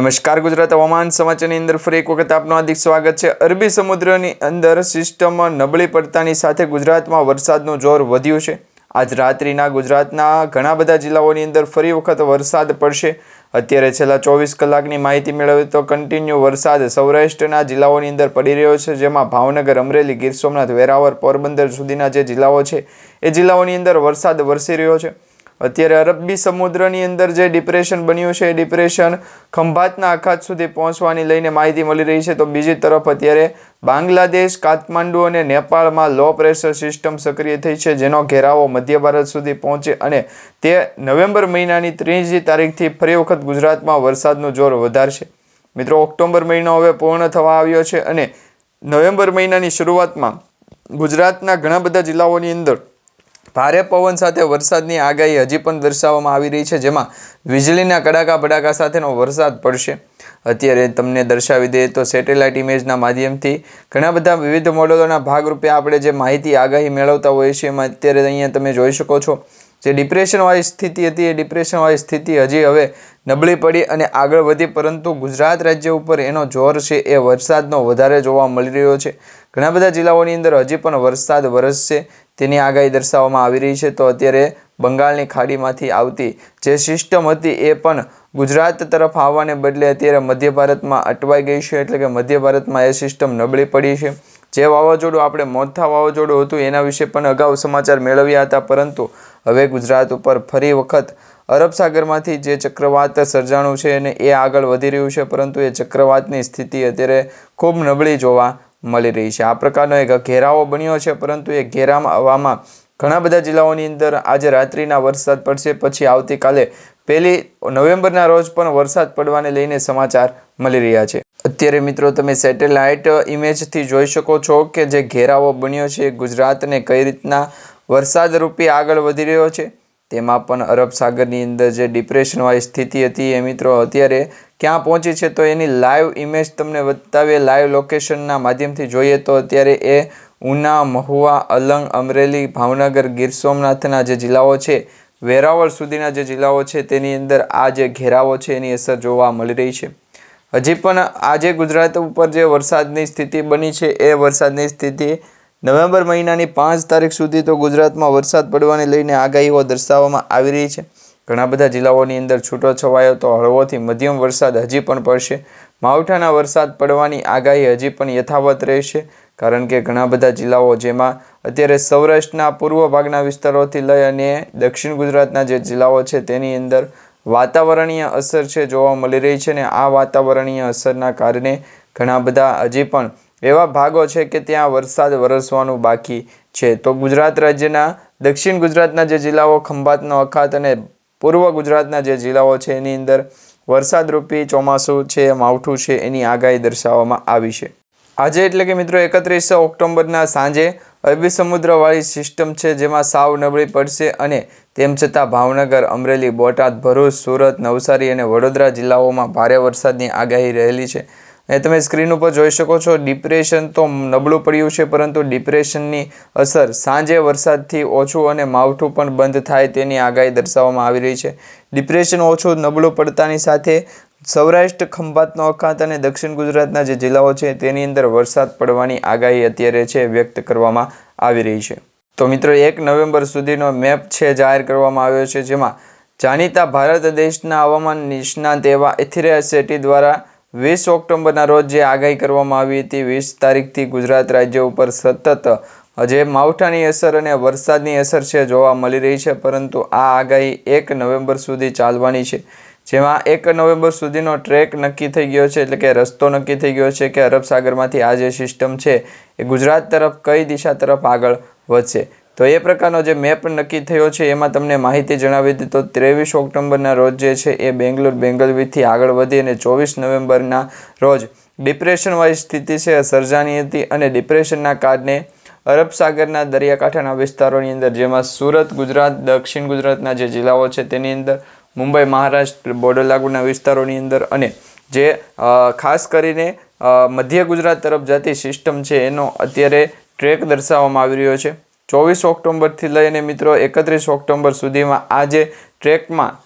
નમસ્કાર ગુજરાત હવામાન સમાચારની અંદર ફરી એક વખત આપનું હાર્દિક સ્વાગત છે. અરબી સમુદ્રની અંદર સિસ્ટમ નબળી પડતાની સાથે ગુજરાતમાં વરસાદનું જોર વધ્યું છે. આજ રાત્રિના ગુજરાતના ઘણા બધા જિલ્લાઓની અંદર ફરી વખત વરસાદ પડશે. અત્યારે છેલ્લા ચોવીસ કલાકની માહિતી મેળવીએ તો કન્ટિન્યુ વરસાદ સૌરાષ્ટ્રના જિલ્લાઓની અંદર પડી રહ્યો છે, જેમાં ભાવનગર, અમરેલી, ગીર સોમનાથ વેરાવર પોરબંદર સુધીના જે જિલ્લાઓ છે, એ જિલ્લાઓની અંદર વરસાદ વરસી રહ્યો છે. અત્યારે અરબી સમુદ્રની અંદર જે ડિપ્રેશન બન્યું છે, એ ડિપ્રેશન ખંભાતના આઘાત સુધી પહોંચવાની લઈને માહિતી મળી રહી છે. તો બીજી તરફ અત્યારે બાંગ્લાદેશ, કાઠમાંડુ અને નેપાળમાં લો પ્રેશર સિસ્ટમ સક્રિય થઈ છે, જેનો ઘેરાવો મધ્ય ભારત સુધી પહોંચે અને તે નવેમ્બર મહિનાની ત્રીજી તારીખથી ફરી વખત ગુજરાતમાં વરસાદનું જોર વધારશે. મિત્રો, ઓક્ટોબર મહિનો હવે પૂર્ણ થવા આવ્યો છે અને નવેમ્બર મહિનાની શરૂઆતમાં ગુજરાતના ઘણા બધા જિલ્લાઓની અંદર ભારે પવન સાથે વરસાદની આગાહી હજી પણ દર્શાવવામાં આવી રહી છે, જેમાં વીજળીના કડાકા ભડાકા સાથેનો વરસાદ પડશે. અત્યારે તમને દર્શાવી દઈએ તો સેટેલાઇટ ઇમેજના માધ્યમથી ઘણા બધા વિવિધ મોડલોના ભાગરૂપે આપણે જે માહિતી, આગાહી મેળવતા હોઈએ છીએ, એમાં અત્યારે અહીંયા તમે જોઈ શકો છો. જે ડિપ્રેશનવાળી સ્થિતિ હતી, એ ડિપ્રેશનવાળી સ્થિતિ હજી હવે નબળી પડી અને આગળ વધી, પરંતુ ગુજરાત રાજ્ય ઉપર એનો જોર છે, એ વરસાદનો વધારે જોવા મળી રહ્યો છે. ઘણા બધા જિલ્લાઓની અંદર હજી પણ વરસાદ વરસશે. તેની આગાહી દર્શાવવામાં આવી રહી છે. તો અત્યારે બંગાળની ખાડીમાંથી આવતી જે સિસ્ટમ હતી એ પણ ગુજરાત તરફ આવવાને બદલે અત્યારે મધ્ય ભારતમાં અટવાઈ ગઈ છે. એટલે કે મધ્ય ભારતમાં એ સિસ્ટમ નબળી પડી છે. જે વાવાઝોડું આપણે મોથા વાવાઝોડું હતું એના વિશે પણ અગાઉ સમાચાર મેળવ્યા હતા. પરંતુ હવે ગુજરાત ઉપર ફરી વખત અરબ સાગરમાંથી જે ચક્રવાત સર્જાણું છે અને એ આગળ વધી રહ્યું છે. પરંતુ એ ચક્રવાતની સ્થિતિ અત્યારે ખૂબ નબળી જોવા મળી રહી છે. આ પ્રકારનો એક ઘેરાવો બન્યો છે, પરંતુ એ ઘેરાવામાં ઘણા બધા જિલ્લાઓની અંદર આજે રાત્રિના વરસાદ પડશે. પછી આવતીકાલે પહેલી નવેમ્બરના રોજ પણ વરસાદ પડવાને લઈને સમાચાર મળી રહ્યા છે. અત્યારે મિત્રો તમે સેટેલાઇટ ઇમેજથી જોઈ શકો છો કે જે ઘેરાવો બન્યો છે, ગુજરાતને કઈ રીતના વરસાદરૂપી આગળ વધી રહ્યો છે. તેમાં પણ અરબ સાગરની અંદર જે ડિપ્રેશનવાળી સ્થિતિ હતી એ મિત્રો અત્યારે ક્યાં પહોંચી છે તો એની લાઈવ ઇમેજ તમને બતાવીએ. લાઈવ લોકેશનના માધ્યમથી જોઈએ તો અત્યારે એ ઉના, મહુવા, અલંગ, અમરેલી, ભાવનગર, ગીર સોમનાથના જે જિલ્લાઓ છે, વેરાવળ સુધીના જે જિલ્લાઓ છે તેની અંદર આ જે ઘેરાવો છે એની અસર જોવા મળી રહી છે. હજી પણ આજે ગુજરાત ઉપર જે વરસાદની સ્થિતિ બની છે એ વરસાદની સ્થિતિ નવેમ્બર મહિનાની પાંચ તારીખ સુધી તો ગુજરાતમાં વરસાદ પડવાને લઈને આગાહીઓ દર્શાવવામાં આવી રહી છે. ઘણા બધા જિલ્લાઓની અંદર છૂટો છવાયો તો હળવોથી મધ્યમ વરસાદ હજી પણ પડશે. માવઠાના વરસાદ પડવાની આગાહી હજી પણ યથાવત રહેશે, કારણ કે ઘણા બધા જિલ્લાઓ જેમાં અત્યારે સૌરાષ્ટ્રના પૂર્વ ભાગના વિસ્તારોથી લઈ અને દક્ષિણ ગુજરાતના જે જિલ્લાઓ છે તેની અંદર વાતાવરણીય અસર છે જોવા મળી રહી છે ને આ વાતાવરણીય અસરના કારણે ઘણા બધા હજી પણ એવા ભાગો છે કે ત્યાં વરસાદ વરસવાનું બાકી છે. તો ગુજરાત રાજ્યના, દક્ષિણ ગુજરાતના જે જિલ્લાઓ ખંભાતનો અખાત અને પૂર્વ ગુજરાતના જે જિલ્લાઓ છે એની અંદર વરસાદરૂપી ચોમાસું છે, માવઠું છે એની આગાહી દર્શાવવામાં આવી છે. આજે એટલે કે મિત્રો એકત્રીસ ઓક્ટોબરના સાંજે અરબી સમુદ્રવાળી સિસ્ટમ છે જેમાં સાવ નબળી પડશે અને તેમ છતાં ભાવનગર, અમરેલી, બોટાદ, ભરૂચ, સુરત, નવસારી અને વડોદરા જિલ્લાઓમાં ભારે વરસાદની આગાહી રહેલી છે. એ તમે સ્ક્રીન ઉપર જોઈ શકો છો ડિપ્રેશન તો નબળું પડ્યું છે, પરંતુ ડિપ્રેશનની અસર સાંજે વરસાદથી ઓછું અને માવઠું પણ બંધ થાય તેની આગાહી દર્શાવવામાં આવી રહી છે. ડિપ્રેશન ઓછું, નબળું પડતાની સાથે સૌરાષ્ટ્ર ખંભાતનો અખાત અને દક્ષિણ ગુજરાતના જે જિલ્લાઓ છે, તેની અંદર વરસાદ પડવાની આગાહી અત્યારે છે, વ્યક્ત કરવામાં આવી રહી છે. તો મિત્રો, એક નવેમ્બર સુધીનો મેપ છે, જાહેર કરવામાં આવ્યો છે, જેમાં જાણીતા ભારત દેશના હવામાન નિષ્ણાત એવા એથિરિયા શેટ્ટી દ્વારા વીસ ઓક્ટોબરના રોજ જે આગાહી કરવામાં આવી હતી, વીસ તારીખથી ગુજરાત રાજ્ય ઉપર સતત જે માવઠાની અસર અને વરસાદની અસર છે જોવા મળી રહી છે, પરંતુ આ આગાહી એક નવેમ્બર સુધી ચાલવાની છે. જેમાં એક નવેમ્બર સુધીનો ટ્રેક નક્કી થઈ ગયો છે, એટલે કે રસ્તો નક્કી થઈ ગયો છે કે અરબ સાગરમાંથી આ જે સિસ્ટમ છે એ ગુજરાત તરફ કઈ દિશા તરફ આગળ વધશે. તો એ પ્રકારનો જે મેપ નક્કી થયો છે, એમાં તમને માહિતી જણાવી હતી તો ત્રેવીસ ઓક્ટોબરના રોજ જે છે, એ બેંગ્લોર બેંગલવીથી આગળ વધી અને ચોવીસ નવેમ્બરના રોજ ડિપ્રેશનવાળી સ્થિતિ છે, સર્જાની હતી અને ડિપ્રેશનના કારણે અરબ સાગરના દરિયાકાંઠાના વિસ્તારોની અંદર, જેમાં સુરત, ગુજરાત, દક્ષિણ ગુજરાતના જે જિલ્લાઓ છે, તેની અંદર મુંબઈ, મહારાષ્ટ્ર બોર્ડર લાગુના વિસ્તારોની અંદર અને જે ખાસ કરીને મધ્ય ગુજરાત તરફ જતી સિસ્ટમ છે, એનો અત્યારે ટ્રેક દર્શાવવામાં આવી રહ્યો છે. ચોવીસ ઓક્ટોબરથી લઈને મિત્રો એકત્રીસ ઓક્ટોબર સુધીમાં આ જે ટ્રેકમાં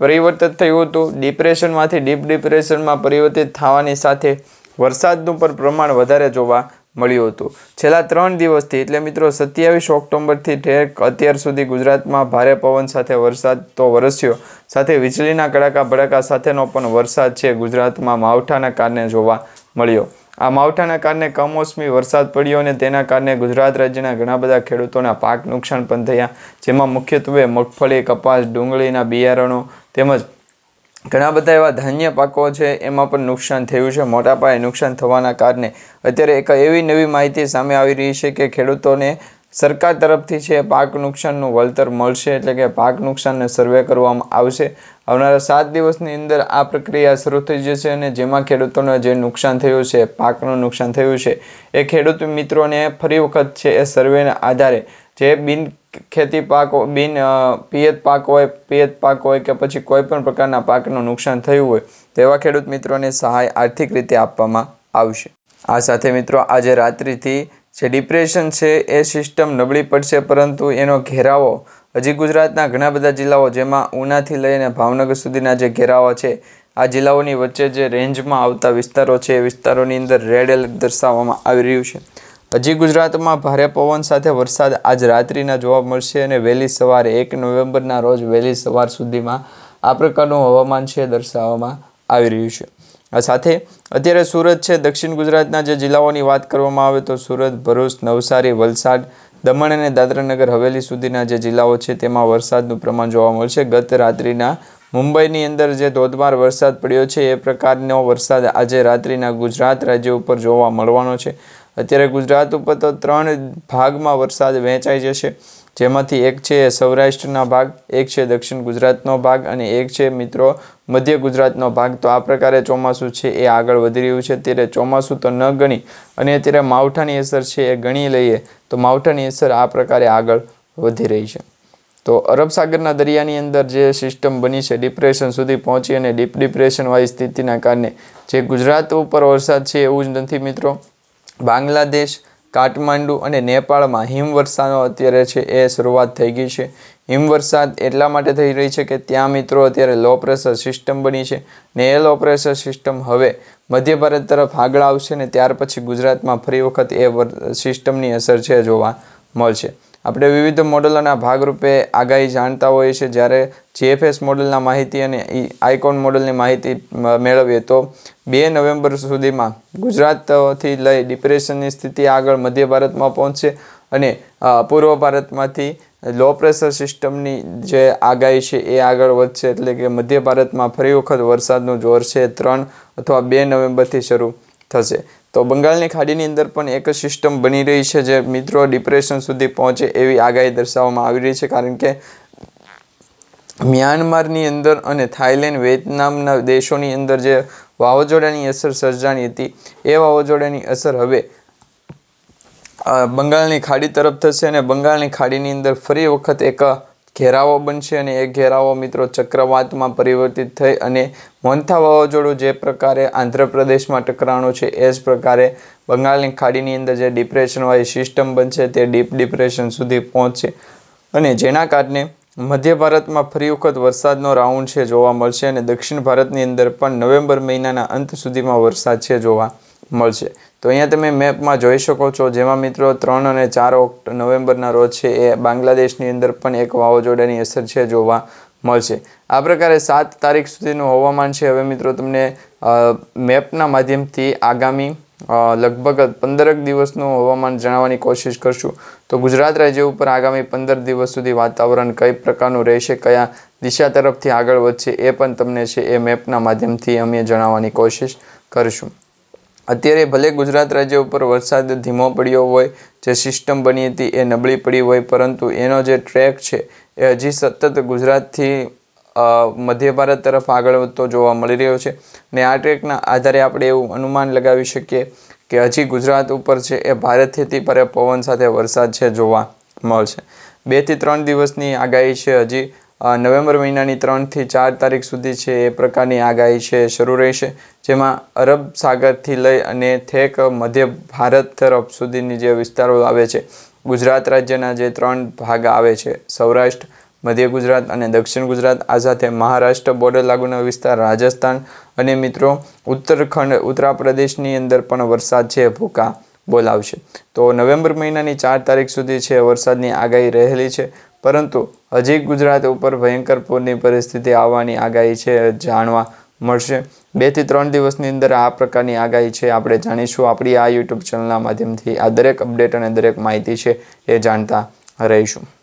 પરિવર્તિત થયું હતું. ડિપ્રેશનમાંથી ડીપ ડિપ્રેશનમાં પરિવર્તિત થવાની સાથે વરસાદનું પણ પ્રમાણ વધારે જોવા મળ્યું હતું. છેલ્લા ત્રણ દિવસથી એટલે મિત્રો સત્યાવીસ ઓક્ટોબરથી ટ્રેક અત્યાર સુધી ગુજરાતમાં ભારે પવન સાથે વરસાદ તો વરસ્યો. સાથે વીજળીના કડાકા ભડાકા સાથેનો પણ વરસાદ છે ગુજરાતમાં માવઠાના કારણે જોવા મળ્યો. આ માવઠાના કારણે કમોસમી વરસાદ પડ્યો અને તેના કારણે ગુજરાત રાજ્યના ઘણા બધા ખેડૂતોના પાક નુકસાન પણ થયા. જેમાં મુખ્યત્વે મગફળી, કપાસ, ડુંગળીના બિયારણો તેમજ ઘણા બધા એવા ધાન્ય પાકો છે, એમાં પણ નુકસાન થયું છે. મોટા પાયે નુકસાન થવાના કારણે અત્યારે એક એવી નવી માહિતી સામે આવી રહી છે કે ખેડૂતોને સરકાર તરફથી છે, પાક નુકસાનનું વળતર મળશે એટલે કે પાક નુકસાનને સર્વે કરવામાં આવશે. આવનારા સાત દિવસની અંદર આ પ્રક્રિયા શરૂ થઈ જશે અને જેમાં ખેડૂતોને જે નુકસાન થયું છે, પાકનું નુકસાન થયું છે, એ ખેડૂત મિત્રોને ફરી વખત છે, એ સર્વેના આધારે. જે બિન ખેતી પાક, બિન પિયત પાક હોય, પિયત પાક હોય કે પછી કોઈ પણ પ્રકારના પાકનું નુકસાન થયું હોય, તેવા ખેડૂત મિત્રોને સહાય આર્થિક રીતે આપવામાં આવશે. આ સાથે મિત્રો, આજે રાત્રિથી જે ડિપ્રેશન છે એ સિસ્ટમ નબળી પડશે, પરંતુ એનો ઘેરાવો હજી ગુજરાતના ઘણા બધા જિલ્લાઓ જેમાં ઉનાથી લઈને ભાવનગર સુધીના જે ઘેરાવા છે, આ જિલ્લાઓની વચ્ચે જે રેન્જમાં આવતા વિસ્તારો છે, એ વિસ્તારોની અંદર રેડ એલર્ટ દર્શાવવામાં આવી રહ્યું છે. હજી ગુજરાતમાં ભારે પવન સાથે વરસાદ આજ રાત્રિના જોવા મળશે અને વહેલી સવારે એક નવેમ્બરના રોજ વહેલી સવાર સુધીમાં આ પ્રકારનું હવામાન છે દર્શાવવામાં આવી રહ્યું છે. આ સાથે અત્યારે સુરત છે, દક્ષિણ ગુજરાતના જે જિલ્લાઓની વાત કરવામાં આવે તો સુરત, ભરૂચ, નવસારી, વલસાડ, દમણ અને દાદરાનગર હવેલી સુધીના જે જિલ્લાઓ છે તેમાં વરસાદનું પ્રમાણ જોવા મળશે. ગત રાત્રિના મુંબઈની અંદર જે ધોધમાર વરસાદ પડ્યો છે, એ પ્રકારનો વરસાદ આજે રાત્રિના ગુજરાત રાજ્ય ઉપર જોવા મળવાનો છે. અત્યારે ગુજરાત ઉપર તો ત્રણ ભાગમાં વરસાદ વહેંચાઈ જશે. જેમાંથી એક છે સૌરાષ્ટ્રના ભાગ, એક છે દક્ષિણ ગુજરાતનો ભાગ અને એક છે મિત્રો મધ્ય ગુજરાતનો ભાગ. તો આ પ્રકારે ચોમાસું છે એ આગળ વધી રહ્યું છે. ત્યારે ચોમાસું તો ન ગણી અને અત્યારે માવઠાની અસર છે એ ગણી લઈએ તો માવઠાની અસર આ પ્રકારે આગળ વધી રહી છે. તો અરબ સાગરના દરિયાની અંદર જે સિસ્ટમ બની છે, ડિપ્રેશન સુધી પહોંચી અને ડીપ ડિપ્રેશનવાળી સ્થિતિના કારણે જે ગુજરાત ઉપર વરસાદ છે એવું જ નથી મિત્રો. બાંગ્લાદેશ કાઠમાંડુ અને નેપાળમાં હિમવર્ષાનો અત્યારે છે એ શરૂઆત થઈ ગઈ છે. હિમવર્ષા એટલા માટે થઈ રહી છે કે ત્યાં મિત્રો અત્યારે લો પ્રેશર સિસ્ટમ બની છે ને એ લો પ્રેશર સિસ્ટમ હવે મધ્ય ભારત તરફ આગળ આવશે ને ત્યાર પછી ગુજરાતમાં ફરી વખત એ સિસ્ટમની અસર છે જોવા મળશે. આપણે વિવિધ મોડલોના ભાગરૂપે આગાહી જાણતા હોઈએ છીએ. જ્યારે જીએફએસ મોડલના માહિતી અને આઇકોન મોડલની માહિતી મેળવીએ, તો બે નવેમ્બર સુધીમાં ગુજરાતથી લઈ ડિપ્રેશનની સ્થિતિ આગળ મધ્ય ભારતમાં પહોંચશે અને પૂર્વ ભારતમાંથી લો પ્રેશર સિસ્ટમની જે આગાહી છે એ આગળ વધશે. એટલે કે મધ્ય ભારતમાં ફરી વખત વરસાદનું જોર છે ત્રણ અથવા બે નવેમ્બરથી શરૂ થશે. તો બંગાળની ખાડીની અંદર પણ એક સિસ્ટમ બની રહી છે જે મિત્રો ડિપ્રેશન સુધી પહોંચે એવી આગાહી દર્શાવવામાં આવી રહી છે. કારણ કે મ્યાનમારની અંદર અને થાઈલેન્ડ વિયેતનામના દેશોની અંદર જે વાવાઝોડાની અસર સર્જાણી હતી, એ વાવાઝોડાની અસર હવે બંગાળની ખાડી તરફ થશે અને બંગાળની ખાડીની અંદર ફરી વખત એક ઘેરાવો બનશે અને એ ઘેરાવો મિત્રો ચક્રવાતમાં પરિવર્તિત થઈ અને મોન્થા વાવાઝોડું જે પ્રકારે આંધ્રપ્રદેશમાં ટકરાણું છે, એ જ પ્રકારે બંગાળની ખાડીની અંદર જે ડિપ્રેશનવાળી સિસ્ટમ બનશે, તે ડીપ ડિપ્રેશન સુધી પહોંચશે. અને જેના કારણે મધ્ય ભારતમાં ફરી વખત વરસાદનો રાઉન્ડ છે જોવા મળશે અને દક્ષિણ ભારતની અંદર પણ નવેમ્બર મહિનાના અંત સુધીમાં વરસાદ છે જોવા મળશે. તો અહીંયા તમે મેપમાં જોઈ શકો છો, જેમાં મિત્રો ત્રણ અને ચાર ઓક્ટ નવેમ્બરના રોજ છે, એ બાંગ્લાદેશની અંદર પણ એક વાવાઝોડાની અસર છે જોવા મળશે. આ પ્રકારે સાત તારીખ સુધીનું હવામાન છે. હવે મિત્રો તમને મેપના માધ્યમથી આગામી લગભગ પંદરક દિવસનું હવામાન જણાવવાની કોશિશ કરશું. તો ગુજરાત રાજ્ય ઉપર આગામી પંદર દિવસ સુધી વાતાવરણ કઈ પ્રકારનું રહેશે, કયા દિશા તરફથી આગળ વધશે, એ પણ તમને છે એ મેપના માધ્યમથી અમે જણાવવાની કોશિશ કરીશું. અત્યારે ભલે ગુજરાત રાજ્ય ઉપર વરસાદ ધીમો પડ્યો હોય, જે સિસ્ટમ બની હતી એ નબળી પડી હોય, પરંતુ એનો જે ટ્રેક છે એ હજી સતત ગુજરાતથી મધ્ય ભારત તરફ આગળ વધતો જોવા મળી રહ્યો છે. ને આ ટ્રેકના આધારે આપણે એવું અનુમાન લગાવી શકીએ કે હજી ગુજરાત ઉપર છે એ ભારતથી અતિ પવન સાથે વરસાદ છે જોવા મળશે. બેથી ત્રણ દિવસની આગાહી છે હજી. નવેમ્બર મહિનાની ત્રણથી ચાર તારીખ સુધી છે એ પ્રકારની આગાહી છે, શરૂ રહેશે. જેમાં અરબ સાગરથી લઈ અને થેક મધ્ય ભારત તરફ સુધીની જે વિસ્તારો આવે છે, ગુજરાત રાજ્યના જે ત્રણ ભાગ આવે છે, સૌરાષ્ટ્ર, મધ્ય ગુજરાત અને દક્ષિણ ગુજરાત, આ સાથે મહારાષ્ટ્ર બોર્ડર લાગુનો વિસ્તાર, રાજસ્થાન અને મિત્રો, ઉત્તરખંડ ઉત્તર પ્રદેશની અંદર પણ વરસાદ છે, ભૂકા બોલાવશે. તો નવેમ્બર મહિનાની ચાર તારીખ સુધી છે, વરસાદની આગાહી રહેલી છે, પરંતુ હજી ગુજરાત ઉપર ભયંકર પૂરની પરિસ્થિતિ આવવાની આગાહી છે જાણવા મળશે. બેથી ત્રણ દિવસની અંદર આ પ્રકારની આગાહી છે, આપણે જાણીશું. આપણી આ યુટ્યુબ ચેનલના માધ્યમથી આ દરેક અપડેટ અને દરેક માહિતી છે એ જાણતા રહીશું.